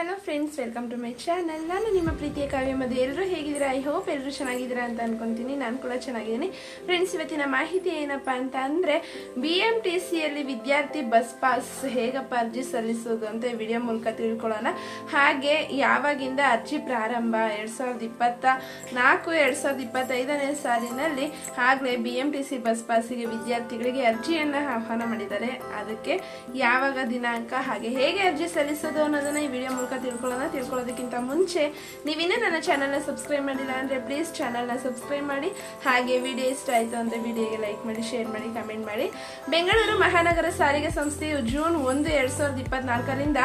Hello friends welcome to my channel ನಾನು ನಿಮ್ಮ ಪ್ರೀತಿಯ ಕಾವ್ಯ ಮದುವೆ ಎಲ್ಲರೂ ಹೇಗಿದ್ದೀರಾ? ಐ ಹೋಪ್ ಎಲ್ಲರೂ ಚೆನ್ನಾಗಿದ್ದೀರಾ ಅಂತ ಅನ್ಕೊಂತೀನಿ. ನಾನು ಕೂಡ ಚೆನ್ನಾಗಿದ್ದೀನಿ. ಫ್ರೆಂಡ್ಸ್ ಇವತ್ತಿನ ಮಾಹಿತಿ ಏನಪ್ಪಾ ಅಂತ ಅಂದರೆ ಬಿ ಎಂ ಟಿ ಸಿಯಲ್ಲಿ ವಿದ್ಯಾರ್ಥಿ ಬಸ್ ಪಾಸ್ ಹೇಗಪ್ಪ ಅರ್ಜಿ ಸಲ್ಲಿಸೋದು ಅಂತ ವಿಡಿಯೋ ಮೂಲಕ ತಿಳ್ಕೊಳ್ಳೋಣ. ಹಾಗೆ ಯಾವಾಗಿಂದ ಅರ್ಜಿ ಪ್ರಾರಂಭ? ಎರಡು ಸಾವಿರದ ಇಪ್ಪತ್ತ ನಾಲ್ಕು, ಎರಡು ಸಾವಿರದ ಇಪ್ಪತ್ತೈದನೇ ಸಾಲಿನಲ್ಲಿ ಆಗಲೇ B M T C bus ಪಾಸಿಗೆ ವಿದ್ಯಾರ್ಥಿಗಳಿಗೆ ಅರ್ಜಿಯನ್ನು ಆಹ್ವಾನ ಮಾಡಿದ್ದಾರೆ. ಅದಕ್ಕೆ ಯಾವಾಗ ದಿನಾಂಕ, ಹಾಗೆ ಹೇಗೆ ಅರ್ಜಿ ಸಲ್ಲಿಸೋದು ಅನ್ನೋದನ್ನು ಈ ವಿಡಿಯೋ ತಿಳ್ಕೊಳ್ಳೋಣ ತಿಳ್ಕೊಳ್ಳೋದಕ್ಕಿಂತ ಮುಂಚೆ ನೀವಿನ್ನೂ ನನ್ನ ಚಾನಲ್ನ ಸಬ್ಸ್ಕ್ರೈಬ್ ಮಾಡಿಲ್ಲ ಅಂದರೆ ಪ್ಲೀಸ್ ಚಾನಲ್ನ ಸಬ್ಸ್ಕ್ರೈಬ್ ಮಾಡಿ, ಹಾಗೆ ವಿಡಿಯೋ ಇಷ್ಟ ಆಯಿತು ಅಂದರೆ ವಿಡಿಯೋಗೆ ಲೈಕ್ ಮಾಡಿ ಶೇರ್ ಮಾಡಿ ಕಮೆಂಟ್ ಮಾಡಿ. ಬೆಂಗಳೂರು ಮಹಾನಗರ ಸಾರಿಗೆ ಸಂಸ್ಥೆಯು ಜೂನ್ ಒಂದು, ಎರಡು ಸಾವಿರದ ಇಪ್ಪತ್ನಾಲ್ಕರಿಂದ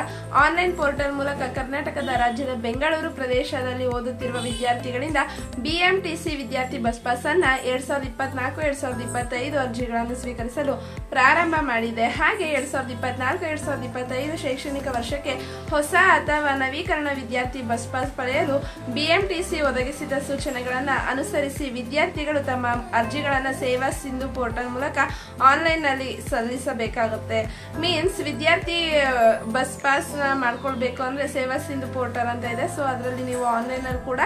ಆನ್ಲೈನ್ ಪೋರ್ಟಲ್ ಮೂಲಕ ಕರ್ನಾಟಕದ ರಾಜ್ಯದ ಬೆಂಗಳೂರು ಪ್ರದೇಶದಲ್ಲಿ ಓದುತ್ತಿರುವ ವಿದ್ಯಾರ್ಥಿಗಳಿಂದ ಬಿಎಂಟಿಸಿ ವಿದ್ಯಾರ್ಥಿ ಬಸ್ ಪಾಸ್ ಅನ್ನ ಎರಡ್ ಸಾವಿರದ ಇಪ್ಪತ್ನಾಲ್ಕು, ಎರಡ್ ಸಾವಿರದ ಇಪ್ಪತ್ತೈದು ಅರ್ಜಿಗಳನ್ನು ಸ್ವೀಕರಿಸಲು ಪ್ರಾರಂಭ ಮಾಡಿದೆ. ಹಾಗೆ ಎರಡ್ ಸಾವಿರದ ಇಪ್ಪತ್ನಾಲ್ಕು, ಎರಡ್ ಸಾವಿರದ ಇಪ್ಪತ್ತೈದು ಶೈಕ್ಷಣಿಕ ವರ್ಷಕ್ಕೆ ಹೊಸ ಅಥವಾ ನವೀಕರಣ ವಿದ್ಯಾರ್ಥಿ ಬಸ್ ಪಾಸ್ ಪಡೆಯಲು ಬಿಎಂಟಿಸಿ ಒದಗಿಸಿದ ಸೂಚನೆಗಳನ್ನು ಅನುಸರಿಸಿ ವಿದ್ಯಾರ್ಥಿಗಳು ತಮ್ಮ ಅರ್ಜಿಗಳನ್ನು ಸೇವಾ ಸಿಂಧು ಪೋರ್ಟಲ್ ಮೂಲಕ ಆನ್ಲೈನ್ನಲ್ಲಿ ಸಲ್ಲಿಸಬೇಕಾಗುತ್ತೆ. ಮೀನ್ಸ್ ವಿದ್ಯಾರ್ಥಿ ಬಸ್ ಪಾಸ್ ಮಾಡ್ಕೊಳ್ಬೇಕು ಅಂದರೆ ಸೇವಾ ಸಿಂಧು ಪೋರ್ಟಲ್ ಅಂತ ಇದೆ. ಸೊ, ಅದರಲ್ಲಿ ನೀವು ಆನ್ಲೈನಲ್ಲಿ ಕೂಡ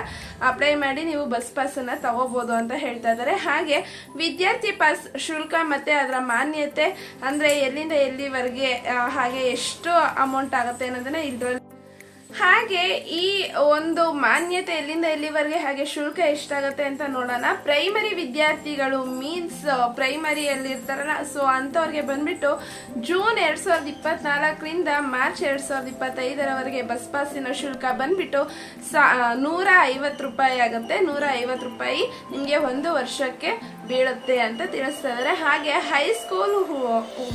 ಅಪ್ಲೈ ಮಾಡಿ ನೀವು ಬಸ್ ಪಾಸನ್ನು ತಗೋಬೋದು ಅಂತ ಹೇಳ್ತಾ ಇದ್ದಾರೆ. ಹಾಗೆ ವಿದ್ಯಾರ್ಥಿ ಪಾಸ್ ಶುಲ್ಕ ಮತ್ತು ಅದರ ಮಾನ್ಯತೆ ಅಂದರೆ ಎಲ್ಲಿಂದ ಎಲ್ಲಿವರೆಗೆ ಹಾಗೆ ಎಷ್ಟು ಅಮೌಂಟ್ ಆಗುತ್ತೆ ಅನ್ನೋದನ್ನು ಇದ್ರಲ್ಲಿ ಹಾಗೆ ಈ ಒಂದು ಮಾನ್ಯತೆ ಎಲ್ಲಿಂದ ಎಲ್ಲಿವರೆಗೆ ಹಾಗೆ ಶುಲ್ಕ ಎಷ್ಟಾಗತ್ತೆ ಅಂತ ನೋಡೋಣ. ಪ್ರೈಮರಿ ವಿದ್ಯಾರ್ಥಿಗಳು ಮೀನ್ಸ್ ಪ್ರೈಮರಿಯಲ್ಲಿ ಇರ್ತಾರಲ್ಲ ಸೊ ಅಂಥವ್ರಿಗೆ ಬಂದ್ಬಿಟ್ಟು ಜೂನ್ ಎರಡ್ ಸಾವಿರದ ಇಪ್ಪತ್ನಾಲ್ಕರಿಂದ ಮಾರ್ಚ್ ಎರಡ್ ಸಾವಿರದ ಇಪ್ಪತ್ತೈದರವರೆಗೆ ಬಸ್ ಪಾಸಿನ ಶುಲ್ಕ ಬಂದ್ಬಿಟ್ಟು ಸಾ- ನೂರ ಐವತ್ತು ರೂಪಾಯಿ ಆಗುತ್ತೆ. ನೂರ ಐವತ್ತು ರೂಪಾಯಿ ನಿಮಗೆ ಒಂದು ವರ್ಷಕ್ಕೆ ಬೀಳುತ್ತೆ ಅಂತ ತಿಳಿಸ್ತಾ ಇದ್ದಾರೆ ಹಾಗೆ ಹೈಸ್ಕೂಲ್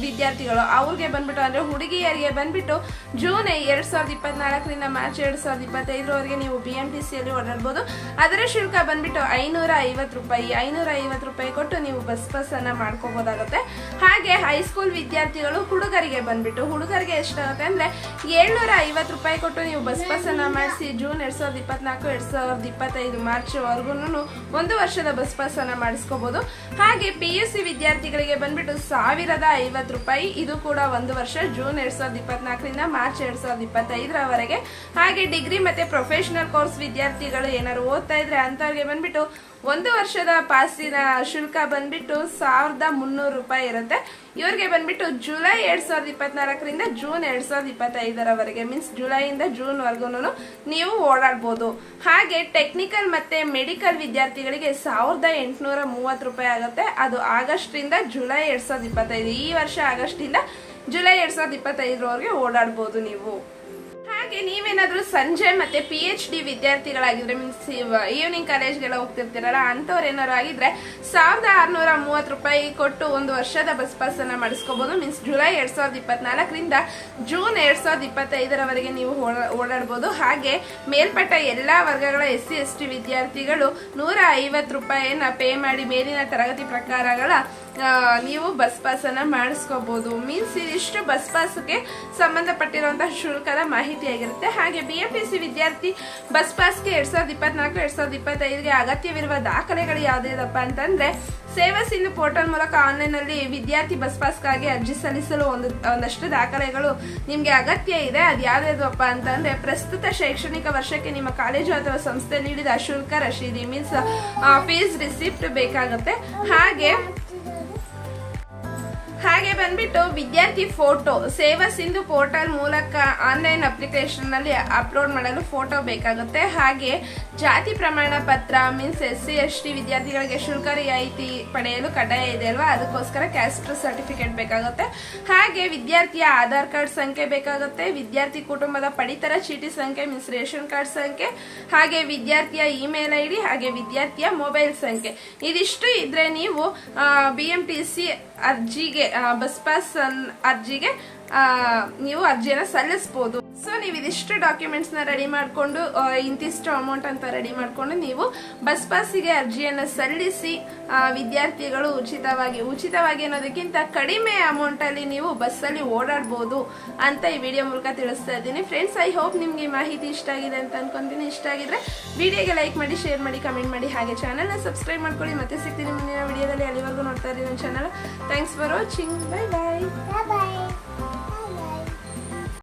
ವಿದ್ಯಾರ್ಥಿಗಳು ಅವ್ರಿಗೆ ಬಂದ್ಬಿಟ್ಟು ಅಂದ್ರೆ ಹುಡುಗಿಯರಿಗೆ ಬಂದ್ಬಿಟ್ಟು ಜೂನ್ ಎರಡ್ ಸಾವಿರದ ಇಪ್ಪತ್ನಾಲ್ಕರಿಂದ ಮಾರ್ಚ್ ಎರಡ್ ಸಾವಿರದ ಇಪ್ಪತ್ತೈದರವರೆಗೆ ನೀವು ಬಿ ಎಂ ಟಿ ಸಿಯಲ್ಲಿ ಓಡಾಡ್ಬೋದು. ಅದರ ಶುಲ್ಕ ಬಂದ್ಬಿಟ್ಟು ಐನೂರ ಐವತ್ತು ರೂಪಾಯಿ, ಐನೂರ ಐವತ್ತು ರೂಪಾಯಿ ಕೊಟ್ಟು ನೀವು ಬಸ್ ಪಾಸ್ ಅನ್ನ ಮಾಡ್ಕೋಬಹುದಾಗುತ್ತೆ ಹಾಗೆ ಹೈಸ್ಕೂಲ್ ವಿದ್ಯಾರ್ಥಿಗಳು ಹುಡುಗರಿಗೆ ಬಂದ್ಬಿಟ್ಟು, ಹುಡುಗರಿಗೆ ಎಷ್ಟಾಗುತ್ತೆ ಅಂದ್ರೆ ಏಳ್ನೂರ ಐವತ್ತು ರೂಪಾಯಿ ಕೊಟ್ಟು ನೀವು ಬಸ್ ಪಾಸ್ ಅನ್ನ ಮಾಡಿಸಿ ಜೂನ್ ಎರಡ್ ಸಾವಿರದ ಇಪ್ಪತ್ನಾಲ್ಕು, ಎರಡ್ ಸಾವಿರದ ಇಪ್ಪತ್ತೈದು ಮಾರ್ಚ್ ವರ್ಗು ಒಂದು ವರ್ಷದ ಬಸ್ ಪಾಸ್ ಅನ್ನ ಮಾಡಿಸ್ಕೋಬಹುದು ಹಾಗೆ ಪಿ ಯು ಸಿ ವಿದ್ಯಾರ್ಥಿಗಳಿಗೆ ಬಂದ್ಬಿಟ್ಟು ಸಾವಿರದ ಐವತ್ತು ರೂಪಾಯಿ. ಇದು ಕೂಡ ಒಂದು ವರ್ಷ ಜೂನ್ ಎರಡ್ ಸಾವಿರದ ಇಪ್ಪತ್ನಾಲ್ಕರಿಂದ ಮಾರ್ಚ್ ಎರಡ್ ಸಾವಿರದ ಇಪ್ಪತ್ತೈದರವರೆಗೆ. ಹಾಗೆ ಡಿಗ್ರಿ ಮತ್ತೆ ಪ್ರೊಫೆಷನಲ್ ಕೋರ್ಸ್ ವಿದ್ಯಾರ್ಥಿಗಳು ಏನಾದ್ರು ಓದ್ತಾ ಇದ್ರೆ ಅಂತವ್ರಿಗೆ ಬಂದ್ಬಿಟ್ಟು ಒಂದು ವರ್ಷದ ಪಾಸಿನ ಶುಲ್ಕ ಬಂದ್ಬಿಟ್ಟು ಸಾವಿರದ ಮುನ್ನೂರು ರೂಪಾಯಿ ಇರುತ್ತೆ. ಇವ್ರಿಗೆ ಬಂದ್ಬಿಟ್ಟು ಜುಲೈ ಎರಡ್ ಸಾವಿರದ ಇಪ್ಪತ್ನಾಲ್ಕರಿಂದ ಜೂನ್ ಎರಡ್ ಸಾವಿರದ ಇಪ್ಪತ್ತೈದರವರೆಗೆ ಮೀನ್ಸ್ ಜುಲೈಯಿಂದ ಜೂನ್ ವರ್ಗು ನೀವು ಓಡಾಡ್ಬೋದು. ಹಾಗೆ ಟೆಕ್ನಿಕಲ್ ಮತ್ತೆ ಮೆಡಿಕಲ್ ವಿದ್ಯಾರ್ಥಿಗಳಿಗೆ ಸಾವಿರದ ಎಂಟುನೂರ ಮೂವತ್ತು ರೂಪಾಯಿ ಆಗುತ್ತೆ. ಅದು ಆಗಸ್ಟ್ ಇಂದ ಜುಲೈ ಎರಡ್ ಸಾವಿರದ ಇಪ್ಪತ್ತೈದು, ಈ ವರ್ಷ ಆಗಸ್ಟ್ ಇಂದ ಜುಲೈ ಎರಡ್ ಸಾವಿರದ ಇಪ್ಪತ್ತೈದರವರೆಗೆ ಓಡಾಡ್ಬೋದು ನೀವು. ಹಾಗೆ ನೀವೇನಾದ್ರೂ ಸಂಜೆ ಮತ್ತೆ ಪಿ ಎಚ್ ಡಿ ವಿದ್ಯಾರ್ಥಿಗಳಾಗಿದ್ರೆ ಮೀನ್ಸ್ ಈವ್ನಿಂಗ್ ಕಾಲೇಜ್ಗೆಲ್ಲ ಹೋಗ್ತಿರ್ತೀರಲ್ಲ, ಅಂಥವ್ರು ಏನಾರು ಆಗಿದ್ರೆ ಸಾವಿರದ ಆರ್ನೂರ ಮೂವತ್ತು ರೂಪಾಯಿ ಕೊಟ್ಟು ಒಂದು ವರ್ಷದ ಬಸ್ ಪಾಸ್ ಅನ್ನ ಮಾಡಿಸ್ಕೋಬಹುದು ಮೀನ್ಸ್ ಜುಲೈ ಎರಡ್ ಸಾವಿರದ ಇಪ್ಪತ್ನಾಲ್ಕರಿಂದ ಜೂನ್ ಎರಡ್ ಸಾವಿರದ ಇಪ್ಪತ್ತೈದರವರೆಗೆ ನೀವು ಓಡಾಡಬಹುದು ಹಾಗೆ ಮೇಲ್ಪಟ್ಟ ಎಲ್ಲಾ ವರ್ಗಗಳ ಎಸ್ ಸಿ ಎಸ್ ಟಿ ವಿದ್ಯಾರ್ಥಿಗಳು ನೂರ ಐವತ್ತು ರೂಪಾಯಿಯನ್ನ ಪೇ ಮಾಡಿ ಮೇಲಿನ ತರಗತಿ ಪ್ರಕಾರಗಳ ನೀವು ಬಸ್ ಪಾಸ್ ಅನ್ನ ಮಾಡಿಸ್ಕೋಬಹುದು ಮೀನ್ಸ್ ಇದಿಷ್ಟು ಬಸ್ ಪಾಸ್ಗೆ ಸಂಬಂಧಪಟ್ಟಿರುವಂತಹ ಶುಲ್ಕದ ಮಾಹಿತಿಯಾಗಿರುತ್ತೆ ಹಾಗೆ ಬಿ ಎಂ ಸಿ ವಿದ್ಯಾರ್ಥಿ ಬಸ್ ಪಾಸ್ಗೆ ಎರಡ್ ಸಾವಿರದ ಇಪ್ಪತ್ನಾಲ್ಕು, ಎರಡು ಸಾವಿರದ ಇಪ್ಪತ್ತೈದಿಗೆ ಅಗತ್ಯವಿರುವ ದಾಖಲೆಗಳು ಯಾವುದಿದಪ್ಪ ಅಂತಂದ್ರೆ, ಸೇವಾ ಸಿಂಧು ಪೋರ್ಟಲ್ ಮೂಲಕ ಆನ್ಲೈನ್ ಅಲ್ಲಿ ವಿದ್ಯಾರ್ಥಿ ಬಸ್ ಪಾಸ್ಗಾಗಿ ಅರ್ಜಿ ಸಲ್ಲಿಸಲು ಒಂದು, ಒಂದಷ್ಟು ದಾಖಲೆಗಳು ನಿಮಗೆ ಅಗತ್ಯ ಇದೆ. ಅದು ಯಾವ್ದಪ್ಪ ಅಂತಂದ್ರೆ, ಪ್ರಸ್ತುತ ಶೈಕ್ಷಣಿಕ ವರ್ಷಕ್ಕೆ ನಿಮ್ಮ ಕಾಲೇಜು ಅಥವಾ ಸಂಸ್ಥೆ ನೀಡಿದ ಶುಲ್ಕ ರಶೀದಿ ಮೀನ್ಸ್ ಫೀಸ್ ರಿಸಿಪ್ಟ್ ಬೇಕಾಗುತ್ತೆ. ಹಾಗೆ Bye. ಹಾಗೆ ಬಂದ್ಬಿಟ್ಟು ವಿದ್ಯಾರ್ಥಿ ಫೋಟೋ, ಸೇವಾ ಸಿಂಧು ಪೋರ್ಟಲ್ ಮೂಲಕ ಆನ್ಲೈನ್ ಅಪ್ಲಿಕೇಶನ್ನಲ್ಲಿ ಅಪ್ಲೋಡ್ ಮಾಡಲು ಫೋಟೋ ಬೇಕಾಗುತ್ತೆ. ಹಾಗೆ ಜಾತಿ ಪ್ರಮಾಣ ಪತ್ರ means S C S T ವಿದ್ಯಾರ್ಥಿಗಳಿಗೆ ಶುಲ್ಕ ರಿಯಾಯಿತಿ ಪಡೆಯಲು ಕಡ್ಡಾಯ ಇದೆ ಅಲ್ವಾ? ಅದಕ್ಕೋಸ್ಕರ ಕ್ಯಾಸ್ಟ್ ಸರ್ಟಿಫಿಕೇಟ್ ಬೇಕಾಗುತ್ತೆ. ಹಾಗೆ ವಿದ್ಯಾರ್ಥಿಯ ಆಧಾರ್ ಕಾರ್ಡ್ ಸಂಖ್ಯೆ ಬೇಕಾಗುತ್ತೆ. ವಿದ್ಯಾರ್ಥಿ ಕುಟುಂಬದ ಪಡಿತರ ಚೀಟಿ ಸಂಖ್ಯೆ ಮೀನ್ಸ್ ರೇಷನ್ ಕಾರ್ಡ್ ಸಂಖ್ಯೆ, ಹಾಗೆ ವಿದ್ಯಾರ್ಥಿಯ ಇಮೇಲ್ ಐ ಡಿ ಹಾಗೆ ವಿದ್ಯಾರ್ಥಿಯ ಮೊಬೈಲ್ ಸಂಖ್ಯೆ. ಇದಿಷ್ಟು ಇದ್ರೆ ನೀವು ಬಿ ಎಂ ಟಿ ಸಿ ಅರ್ಜಿಗೆ ಬಸ್ ಪಾಸ್ ಅರ್ಜಿಗೆ ನೀವು ಅರ್ಜಿಯನ್ನು ಸಲ್ಲಿಸಬಹುದು ಸೊ ನೀವು ಇದಿಷ್ಟು ಡಾಕ್ಯುಮೆಂಟ್ಸ್ನ ರೆಡಿ ಮಾಡಿಕೊಂಡು ಇಂತಿಷ್ಟು ಅಮೌಂಟ್ ಅಂತ ರೆಡಿ ಮಾಡಿಕೊಂಡು ನೀವು ಬಸ್ ಪಾಸಿಗೆ ಅರ್ಜಿಯನ್ನು ಸಲ್ಲಿಸಿ ವಿದ್ಯಾರ್ಥಿಗಳು ಉಚಿತವಾಗಿ ಉಚಿತವಾಗಿ ಅನ್ನೋದಕ್ಕಿಂತ ಕಡಿಮೆ ಅಮೌಂಟ್ ಅಲ್ಲಿ ನೀವು ಬಸ್ಸಲ್ಲಿ ಓಡಾಡ್ಬೋದು ಅಂತ ಈ ವಿಡಿಯೋ ಮೂಲಕ ತಿಳಿಸ್ತಾ ಇದ್ದೀನಿ. ಫ್ರೆಂಡ್ಸ್ ಐ ಹೋಪ್ ನಿಮಗೆ ಮಾಹಿತಿ ಇಷ್ಟ ಆಗಿದೆ ಅಂತ ಅನ್ಕೊಂತೀನಿ. ಇಷ್ಟ ಆಗಿದ್ರೆ ವಿಡಿಯೋಗೆ ಲೈಕ್ ಮಾಡಿ ಶೇರ್ ಮಾಡಿ ಕಮೆಂಟ್ ಮಾಡಿ, ಹಾಗೆ ಚಾನಲ್ನ ಸಬ್ಸ್ಕ್ರೈಬ್ ಮಾಡ್ಕೊಳ್ಳಿ. ಮತ್ತೆ ಸಿಗ್ತೀನಿ ಮುಂದಿನ ವಿಡಿಯೋದಲ್ಲಿ ಅಲ್ಲಿವರೆಗೂ ನೋಡ್ತಾ ಇದ್ದೀನಿ channel thanks for watching bye bye bye.